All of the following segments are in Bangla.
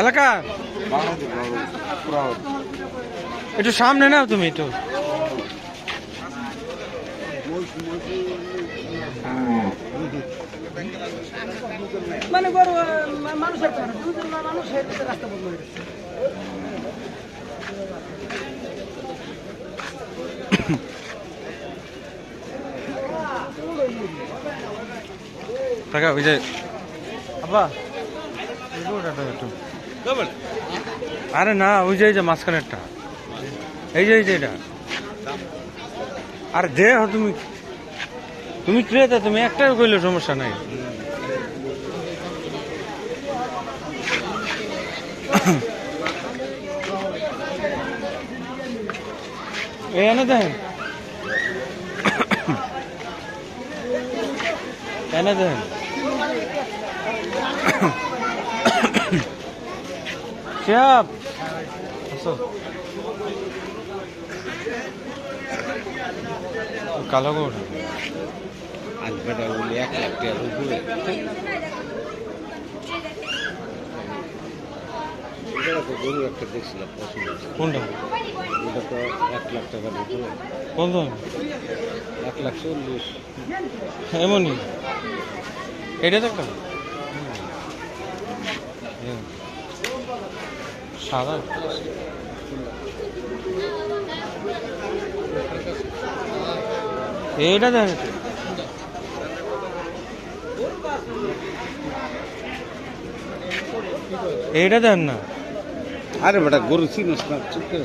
এলাকা? একটু সামনে নাও তুমি একটু। মানে বড় মানুষের দুজন মানুষের রাস্তা বন্ধ হয়ে গেছে। টাকা ওই যে আব্বা। আরে না, ওই যে যে মাঝখানেরটা। এই যে এই যে, এটা। আরে হ তুমি তুমি ক্রেতা, তুমি একটাই কইলে সমস্যা নাই। এনে দেন। এনে দেন। শিহাব কালো গোট আলফাটা বলি এক লাখ টাকার উপরে গরু একটা দেখছিলাম পছন্দ কোনটা ওটা তো এক লাখ টাকার উপরে কোন এক লাখ চল্লিশ এমনই এটা তো একটা সাদা এইটা দেখ। এইটা দেন না। আরে বেটা গরু চিনিস চুপ করে।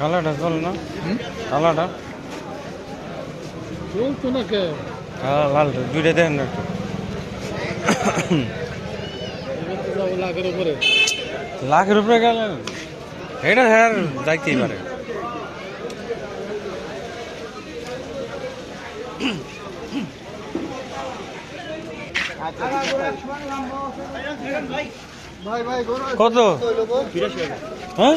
কালাটা চল না। কালাটা চলতো না কে কালা লাল দুইটা দেন না একটু। লাখের উপরে। লাখের উপরে গেল। এটা হ্যাঁ যাইতেই পারে। ভাই ভাই গরু কত? হ্যাঁ?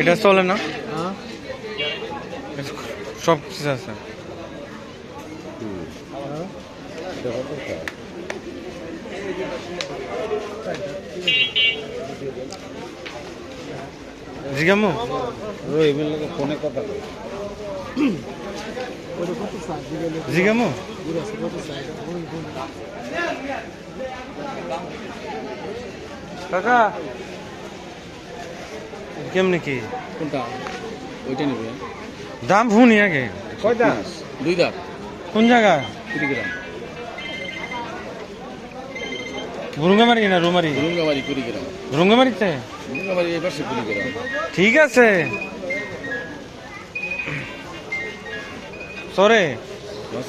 এটা চলে না? সব কিছু আছে। জিগামু? ওই এমএলএ ফোনে কথা বলে জিগামু? কাকা? কেমনে কি? কোনটা? ওইটা নেবে। দাম শুনি আগে। কয়টা? দুই দাঁত। কোন জায়গা? কুড়ি গ্রাম। বুরুঙ্গামারি না রুমারি? রুঙ্গাবাড়ি কুড়ি গ্রাম রুঙ্গামারিতে রুঙ্গাবাড়ি এই পাশে কুড়ি গ্রাম ঠিক আছে। সরে।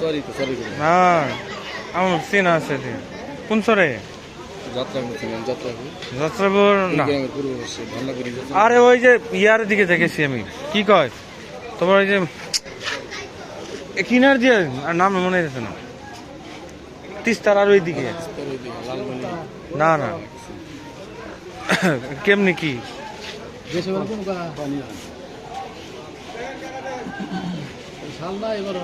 সরি তো সরি না আমার চেনা আছে কোন সরে? আরে ওই যে ইয়ার দিকে দেখেছি আমি। কি কয়? তোমার ওই যে কিনার দিয়ে আর নাম মনে যাচ্ছে না। তিস্তার আর ওই দিকে না না। কেমনি কি? শাল না। এবার